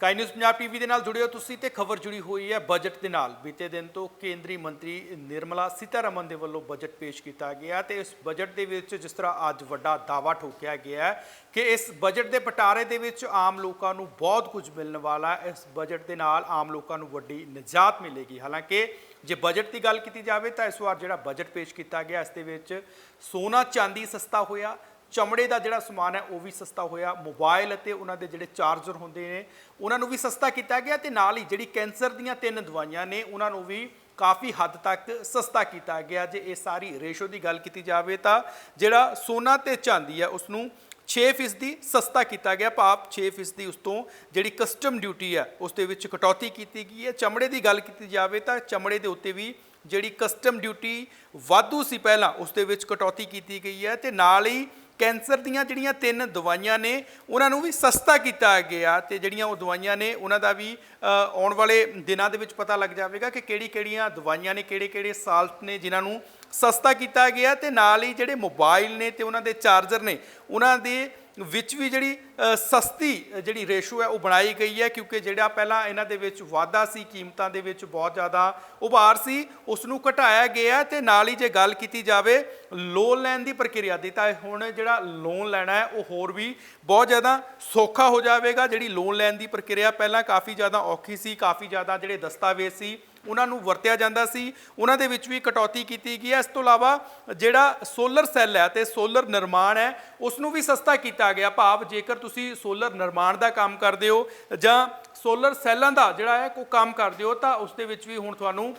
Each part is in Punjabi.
ਸਕਾਈ ਨਿਊਜ਼ ਪੰਜਾਬ ਟੀਵੀ ਦੇ ਨਾਲ ਜੁੜੇ ਹੋ ਤੁਸੀਂ ਤੇ ਖਬਰ ਜੁੜੀ ਹੋਈ ਹੈ ਬਜਟ ਦੇ ਨਾਲ। ਬੀਤੇ ਦਿਨ ਤੋਂ ਕੇਂਦਰੀ ਮੰਤਰੀ ਨਿਰਮਲਾ ਸੀਤਾਰਮਨ ਦੇ ਵੱਲੋਂ ਬਜਟ ਪੇਸ਼ ਕੀਤਾ ਗਿਆ ਤੇ ਇਸ ਬਜਟ ਦੇ ਵਿੱਚ ਜਿਸ ਤਰ੍ਹਾਂ ਅੱਜ ਵੱਡਾ ਦਾਅਵਾ ਠੋਕਿਆ ਗਿਆ ਕਿ ਇਸ ਬਜਟ ਦੇ ਪਟਾਰੇ ਦੇ ਵਿੱਚ ਆਮ ਲੋਕਾਂ ਨੂੰ ਬਹੁਤ ਕੁਝ ਮਿਲਣ ਵਾਲਾ ਹੈ। ਇਸ ਬਜਟ ਦੇ ਨਾਲ ਆਮ ਲੋਕਾਂ ਨੂੰ ਵੱਡੀ ਨਿਜਾਤ ਮਿਲੇਗੀ। ਹਾਲਾਂਕਿ ਜੇ ਬਜਟ ਦੀ ਗੱਲ ਕੀਤੀ ਜਾਵੇ ਤਾਂ ਇਸ ਵਾਰ ਜਿਹੜਾ ਬਜਟ ਪੇਸ਼ ਕੀਤਾ ਗਿਆ, ਇਸ ਦੇ ਵਿੱਚ ਸੋਨਾ ਚਾਂਦੀ ਸਸਤਾ ਹੋਇਆ ਚਮੜੇ ਦਾ ਜਿਹੜਾ ਸਮਾਨ ਹੈ, ਉਹ ਵੀ ਸਸਤਾ ਹੋਇਆ। ਮੋਬਾਈਲ ਅਤੇ ਉਹਨਾਂ ਦੇ ਜਿਹੜੇ ਚਾਰਜਰ ਹੁੰਦੇ ਨੇ, ਉਹਨਾਂ ਨੂੰ ਵੀ ਸਸਤਾ ਕੀਤਾ ਗਿਆ ਤੇ ਨਾਲ ਹੀ ਜਿਹੜੀ ਕੈਂਸਰ ਦੀਆਂ ਤਿੰਨ ਦਵਾਈਆਂ ਨੇ, ਉਹਨਾਂ ਨੂੰ ਵੀ ਕਾਫੀ ਹੱਦ ਤੱਕ ਸਸਤਾ ਕੀਤਾ ਗਿਆ। ਜੇ ਇਹ ਸਾਰੀ ਰੇਸ਼ੋ ਦੀ ਗੱਲ ਕੀਤੀ ਜਾਵੇ ਤਾਂ ਜਿਹੜਾ ਸੋਨਾ ਤੇ ਚਾਂਦੀ ਹੈ ਉਸ ਨੂੰ 6% ਦੀ ਸਸਤਾ ਕੀਤਾ ਗਿਆ। ਭਾਵ 6% ਉਸ ਤੋਂ ਜਿਹੜੀ ਕਸਟਮ ਡਿਊਟੀ ਹੈ, ਉਸ ਦੇ ਵਿੱਚ ਕਟੌਤੀ ਕੀਤੀ ਗਈ ਹੈ। ਚਮੜੇ ਦੀ ਗੱਲ ਕੀਤੀ ਜਾਵੇ ਤਾਂ ਚਮੜੇ ਦੇ ਉੱਤੇ ਵੀ ਜਿਹੜੀ ਕਸਟਮ ਡਿਊਟੀ ਵਾਧੂ ਸੀ ਪਹਿਲਾਂ, ਉਸ ਦੇ ਵਿੱਚ ਕਟੌਤੀ ਕੀਤੀ ਗਈ ਹੈ ਤੇ ਨਾਲ ਹੀ ਕੈਂਸਰ ਦੀਆਂ ਜਿਹੜੀਆਂ ਤਿੰਨ ਦਵਾਈਆਂ ਨੇ, ਉਹਨਾਂ ਨੂੰ ਵੀ ਸਸਤਾ ਕੀਤਾ ਗਿਆ ਤੇ ਜਿਹੜੀਆਂ ਉਹ ਦਵਾਈਆਂ ਨੇ, ਉਹਨਾਂ ਦਾ ਵੀ ਆਉਣ ਵਾਲੇ ਦਿਨਾਂ ਦੇ ਵਿੱਚ ਪਤਾ ਲੱਗ ਜਾਵੇਗਾ ਕਿ ਕਿਹੜੀ ਕਿਹੜੀਆਂ ਦਵਾਈਆਂ ਨੇ ਕਿਹੜੇ ਕਿਹੜੇ ਸਾਲਟ ਨੇ ਜਿਨ੍ਹਾਂ ਨੂੰ ਸਸਤਾ ਕੀਤਾ ਗਿਆ ਤੇ ਨਾਲ ਹੀ ਜਿਹੜੇ ਮੋਬਾਈਲ ਨੇ ਤੇ ਉਹਨਾਂ ਦੇ ਚਾਰਜਰ ਨੇ, ਉਹਨਾਂ ਦੇ ਵਿੱਚ ਵੀ ਜਿਹੜੀ ਸਸਤੀ ਜਿਹੜੀ ਰੇਸ਼ੋ ਹੈ ਉਹ ਬਣਾਈ ਗਈ ਹੈ, ਕਿਉਂਕਿ ਜਿਹੜਾ ਪਹਿਲਾਂ ਇਹਨਾਂ ਦੇ ਵਿੱਚ ਵਾਧਾ ਸੀ, ਕੀਮਤਾਂ ਦੇ ਵਿੱਚ ਬਹੁਤ ਜ਼ਿਆਦਾ ਉਭਾਰ ਸੀ ਉਸ ਨੂੰ ਘਟਾਇਆ ਗਿਆ ਤੇ ਨਾਲ ਹੀ ਜੇ ਗੱਲ ਕੀਤੀ ਜਾਵੇ, ਲੋਨ ਲੈਣ ਦੀ ਪ੍ਰਕਿਰਿਆ ਦੀ, ਤਾਂ ਹੁਣ ਜਿਹੜਾ ਲੋਨ ਲੈਣਾ ਹੈ, ਉਹ ਹੋਰ ਵੀ ਬਹੁਤ ਜ਼ਿਆਦਾ ਸੌਖਾ ਹੋ ਜਾਵੇਗਾ। ਜਿਹੜੀ ਲੋਨ ਲੈਣ ਦੀ ਪ੍ਰਕਿਰਿਆ ਪਹਿਲਾਂ ਕਾਫੀ ਜ਼ਿਆਦਾ ਔਖੀ ਸੀ, ਕਾਫੀ ਜ਼ਿਆਦਾ ਜਿਹੜੇ ਦਸਤਾਵੇਜ਼ ਸੀ ਉਹਨਾਂ ਨੂੰ ਵਰਤਿਆ ਜਾਂਦਾ ਸੀ। ਉਹਨਾਂ ਦੇ ਵਿੱਚ ਵੀ ਕਟੌਤੀ ਕੀਤੀ ਗਈ ਹੈ। ਇਸ ਤੋਂ ਇਲਾਵਾ ਜਿਹੜਾ ਸੋਲਰ ਸੈੱਲ ਹੈ ਤੇ ਸੋਲਰ ਨਿਰਮਾਣ ਹੈ, ਉਸ ਨੂੰ ਵੀ ਸਸਤਾ ਕੀਤਾ ਗਿਆ। ਭਾਵ ਜੇਕਰ ਤੁਸੀਂ ਸੋਲਰ ਨਿਰਮਾਣ ਦਾ ਕੰਮ ਕਰਦੇ ਹੋ ਜਾਂ ਸੋਲਰ ਸੈੱਲਾਂ ਦਾ ਜਿਹੜਾ ਹੈ, ਕੋਈ ਕੰਮ ਕਰਦੇ ਹੋ, ਤਾਂ ਉਸ ਦੇ ਵਿੱਚ ਵੀ ਹੁਣ ਤੁਹਾਨੂੰ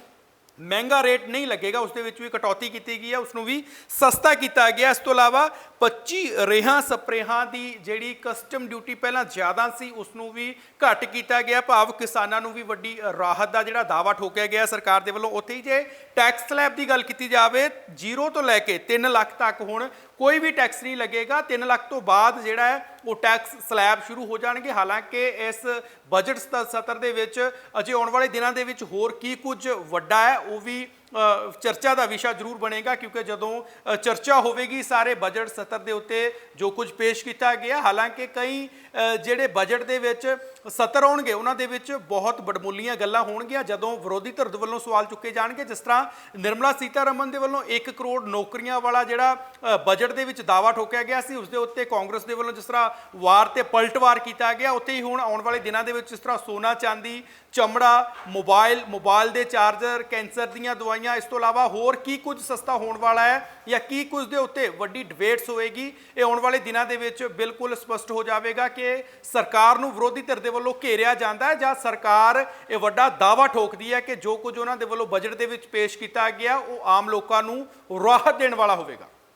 ਮਹਿੰਗਾ ਰੇਟ ਨਹੀਂ ਲੱਗੇਗਾ, ਉਸ ਦੇ ਵਿੱਚ ਵੀ ਕਟੌਤੀ ਕੀਤੀ ਗਈ ਹੈ, ਉਸ ਨੂੰ ਵੀ ਸਸਤਾ ਕੀਤਾ ਗਿਆ। ਇਸ ਤੋਂ ਇਲਾਵਾ 25 ਰੇਹਾਂ ਸਪਰੇਹਾਂ ਦੀ ਜਿਹੜੀ ਕਸਟਮ ਡਿਊਟੀ ਪਹਿਲਾਂ ਜ਼ਿਆਦਾ ਸੀ, ਉਸ ਨੂੰ ਵੀ ਘੱਟ ਕੀਤਾ ਗਿਆ। ਭਾਵ ਕਿਸਾਨਾਂ ਨੂੰ ਵੀ ਵੱਡੀ ਰਾਹਤ ਦਾ ਜਿਹੜਾ ਦਾਵਾ ਠੋਕਿਆ ਗਿਆ ਸਰਕਾਰ ਦੇ ਵੱਲੋਂ। ਉੱਥੇ ਹੀ ਜੇ ਟੈਕਸ ਸਲੈਬ ਦੀ ਗੱਲ ਕੀਤੀ ਜਾਵੇ 0 ਤੋਂ ਲੈ ਕੇ 3 ਲੱਖ ਤੱਕ ਹੁਣ ਕੋਈ ਵੀ ਟੈਕਸ ਨਹੀਂ ਲੱਗੇਗਾ। 3 ਲੱਖ ਤੋਂ ਬਾਅਦ ਜਿਹੜਾ ਹੈ ਉਹ ਟੈਕਸ ਸਲੈਬ ਸ਼ੁਰੂ ਹੋ ਜਾਣਗੇ। ਹਾਲਾਂਕਿ ਇਸ ਬਜਟ ਸਤ- ਸਤਰ ਦੇ ਵਿੱਚ ਅਜੇ ਆਉਣ ਵਾਲੇ ਦਿਨਾਂ ਦੇ ਵਿੱਚ ਹੋਰ ਕੀ ਕੁਝ ਵੱਡਾ ਹੈ, ਉਹ ਵੀ ਚਰਚਾ ਦਾ ਵਿਸ਼ਾ ਜ਼ਰੂਰ ਬਣੇਗਾ ਕਿਉਂਕਿ ਜਦੋਂ ਚਰਚਾ ਹੋਵੇਗੀ, ਸਾਰੇ ਬਜਟ ਸਤਰ ਦੇ ਉੱਤੇ ਜੋ ਕੁਝ ਪੇਸ਼ ਕੀਤਾ ਗਿਆ, ਹਾਲਾਂਕਿ ਕਈ ਜਿਹੜੇ ਬਜਟ ਦੇ ਵਿੱਚ ਸਤਰ ਆਉਣਗੇ, ਉਹਨਾਂ ਦੇ ਵਿੱਚ ਬਹੁਤ ਬੜਮੁੱਲੀਆਂ ਗੱਲਾਂ ਹੋਣਗੀਆਂ। ਜਦੋਂ ਵਿਰੋਧੀ ਧਿਰ ਦੇ ਵੱਲੋਂ ਸਵਾਲ ਚੁੱਕੇ ਜਾਣਗੇ, ਜਿਸ ਤਰ੍ਹਾਂ ਨਿਰਮਲਾ ਸੀਤਾਰਮਨ ਦੇ ਵੱਲੋਂ 1 ਕਰੋੜ ਨੌਕਰੀਆਂ ਵਾਲਾ ਜਿਹੜਾ ਬਜਟ ਦੇ ਵਿੱਚ ਦਾਵਾ ਠੋਕਿਆ ਗਿਆ ਸੀ, ਉਸ ਦੇ ਉੱਤੇ ਕਾਂਗਰਸ ਦੇ ਵੱਲੋਂ ਜਿਸ ਤਰ੍ਹਾਂ ਵਾਰ ਤੇ ਪਲਟਵਾਰ ਕੀਤਾ ਗਿਆ, ਉੱਥੇ ਹੀ ਹੁਣ ਆਉਣ ਵਾਲੇ ਦਿਨਾਂ ਦੇ ਵਿੱਚ ਜਿਸ ਤਰ੍ਹਾਂ ਸੋਨਾ ਚਾਂਦੀ, ਚਮੜਾ ਮੋਬਾਈਲ ਮੋਬਾਈਲ ਦੇ ਚਾਰਜਰ ਕੈਂਸਰ ਦੀਆਂ ਦਵਾਈਆਂ ਇਸ ਤੋਂ ਇਲਾਵਾ ਹੋਰ ਕੀ ਕੁਝ ਸਸਤਾ ਹੋਣ ਵਾਲਾ ਹੈ ਜਾਂ ਕੀ ਕੁਝ ਦੇ ਉੱਤੇ ਵੱਡੀ ਡਿਬੇਟਸ ਹੋਏਗੀ ਇਹ ਆਉਣ ਵਾਲੇ ਦਿਨਾਂ ਦੇ ਵਿੱਚ ਬਿਲਕੁਲ ਸਪਸ਼ਟ ਹੋ ਜਾਵੇਗਾ ਕਿ ਸਰਕਾਰ ਨੂੰ ਵਿਰੋਧੀ ਧਿਰ ਦੇ ਵੱਲੋਂ ਘੇਰਿਆ ਜਾਂਦਾ ਹੈ ਜਾਂ ਸਰਕਾਰ ਇਹ ਵੱਡਾ ਦਾਵਾ ਠੋਕਦੀ ਹੈ ਕਿ ਜੋ ਕੁਝ ਉਹਨਾਂ ਦੇ ਵੱਲੋਂ ਬਜਟ ਦੇ ਵਿੱਚ ਪੇਸ਼ ਕੀਤਾ ਗਿਆ, ਉਹ ਆਮ ਲੋਕਾਂ ਨੂੰ ਰਾਹਤ ਦੇਣ ਵਾਲਾ ਹੋਵੇਗਾ।